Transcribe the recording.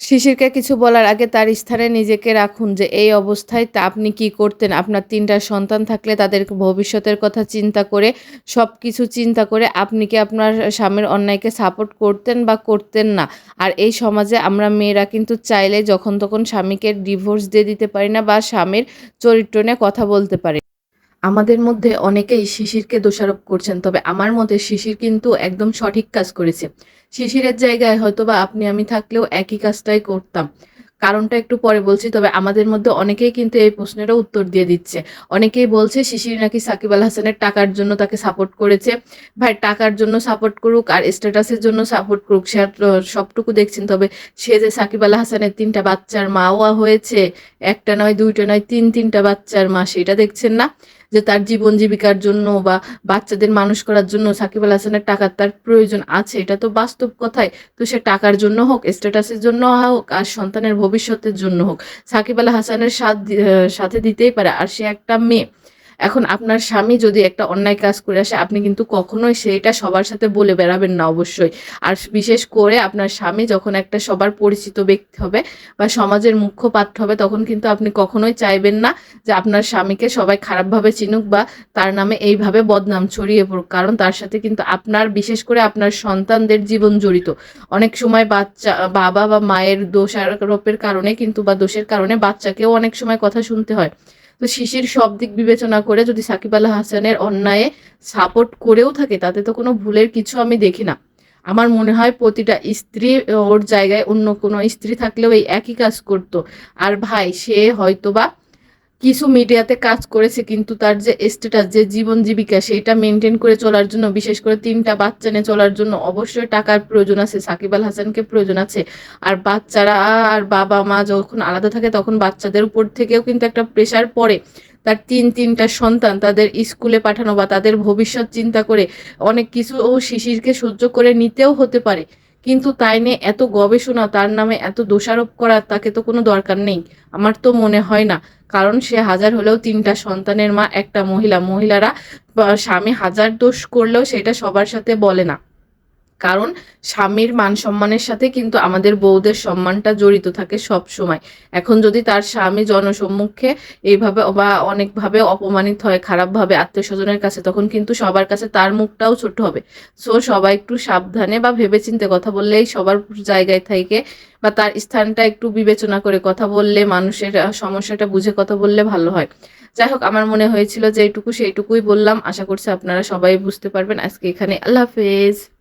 শিশিরকে কিছু বলার আগে তার স্থানে নিজেকে রাখুন যে, এই অবস্থায় তা আপনি কি করতেন? আপনার তিনটা সন্তান থাকলে তাদের ভবিষ্যতের কথা চিন্তা করে সব কিছু চিন্তা করে আপনি কি আপনার স্বামীর অন্যায়কে সাপোর্ট করতেন বা করতেন না? আর এই সমাজে আমরা মেয়েরা কিন্তু চাইলে যখন তখন স্বামীকে ডিভোর্স দিয়ে দিতে পারি না বা স্বামীর চরিত্র নিয়ে কথা বলতে পারি। আমাদের মধ্যে অনেকেই শিশিরকে দোষারোপ করছেন, তবে আমার মতে শিশির কিন্তু একদম সঠিক কাজ করেছে। শিশিরের জায়গায় হয়তোবা আপনি, আমি থাকলেও একই কাজটাই করতাম। কারণটা একটু পরে বলছি, তবে আমাদের মধ্যে অনেকেই কিন্তু এই প্রশ্নেরও উত্তর দিয়ে দিচ্ছে। অনেকেই বলছে শিশির নাকি সাকিব আল হাসানের টাকার জন্য তাকে সাপোর্ট করেছে। ভাই, টাকার জন্য সাপোর্ট করুক আর স্ট্যাটাসের জন্য সাপোর্ট করুক, সে সবটুকু দেখছেন। তবে সে যে সাকিব আল হাসানের তিনটা বাচ্চার মাও হয়েছে, একটা নয়, দুইটা নয়, তিন, তিনটা বাচ্চার মা, সেটা দেখছেন না। যে তার জীবন জীবিকার জন্য বা বাচ্চাদের মানুষ করার জন্য সাকিব আল হাসানের টাকার তার প্রয়োজন আছে, এটা তো বাস্তব কথাই। তো সে টাকার জন্য হোক স্ট্যাটাসের জন্য হোক, আর সন্তানের ভবিষ্যতের জন্য হোক, সাকিব আল হাসানের সাথ দিতেই পারে। আর সে একটা মেয়ে এখন আপনার স্বামী যদি একটা অন্যায় কাজ করে আসে, আপনি কিন্তু কখনোই সেইটা সবার সাথে বলে বেড়াবেন না অবশ্যই। আর বিশেষ করে আপনার স্বামী যখন একটা সবার পরিচিত ব্যক্তি হবে বা সমাজের মুখ্য পাত্র হবে, তখন কিন্তু আপনি কখনোই চাইবেন না যে আপনার স্বামীকে সবাই খারাপভাবে চিনুক বা তার নামে এইভাবে বদনাম ছড়িয়ে পড়ুক। কারণ তার সাথে কিন্তু আপনার, বিশেষ করে আপনার সন্তানদের জীবন জড়িত। অনেক সময় বাচ্চা, বাবা বা মায়ের দোষারোপের কারণে কিন্তু বা দোষের কারণে বাচ্চাকেও অনেক সময় কথা শুনতে হয়। তো শিশির সব দিক বিবেচনা করে যদি সাকিব আল হাসানের অন্যায়ে সাপোর্ট করেও থাকে, তাতে তো কোনো ভুলের কিছু আমি দেখি না। আমার মনে হয় প্রতিটা স্ত্রী ওর জায়গায় অন্য কোনো স্ত্রী থাকলেও এই একই কাজ করতো। আর ভাই, সে হয়তোবা কিছু মিডিয়াতে কাজ করেছে, কিন্তু তার যে স্ট্যাটাস যে জীবন জীবিকা সেটা মেনটেন করে চলার জন্য, বিশেষ করে তিনটা বাচ্চা নিয়ে চলার জন্য অবশ্যই টাকার প্রয়োজন আছে, সাকিব আল হাসানকে প্রয়োজন আছে। আর বাচ্চারা আর বাবা মা যখন আলাদা থাকে, তখন বাচ্চাদের উপর থেকেও কিন্তু একটা প্রেশার পড়ে। তার তিন, তিনটা সন্তান তাদের স্কুলে পাঠানো বা তাদের ভবিষ্যৎ চিন্তা করে অনেক কিছু ও শিশিরকে সহ্য করে নিতেও হতে পারে। কিন্তু তাই নিয়ে এত গবেষণা, তার নামে এত দোষারোপ করার তাকে তো কোনো দরকার নেই। আমার তো মনে হয় না। কারণ সে হাজার হলেও তিনটা সন্তানের মা, একটা মহিলা। মহিলারা স্বামী হাজার দোষ করলেও সেটা সবার সাথে বলে না। কারণ স্বামীর মান সম্মানের সাথে কিন্তু আমাদের বউদের সম্মানটা জড়িত থাকে সব সময় এখন যদি তার স্বামী জনসম্মুখে এইভাবে বা অনেকভাবে অপমানিত হয়, খারাপভাবে আত্মীয় স্বজনের কাছে, তখন কিন্তু সবার কাছে তার মুখটাও ছোট হবে। সো সবাই একটু সাবধানে বা ভেবেচিন্তে কথা বললেই সবার জায়গায় থেকে বা তার স্থানটা একটু বিবেচনা করে কথা বললে, মানুষের সমস্যাটা বুঝে কথা বললে ভালো হয়। যাই হোক, আমার মনে হয়েছিল যে এইটুকু সেইটুকুই বললাম। আশা করছি আপনারা সবাই বুঝতে পারবেন। আজকে এখানে আল্লাহ হাফেজ।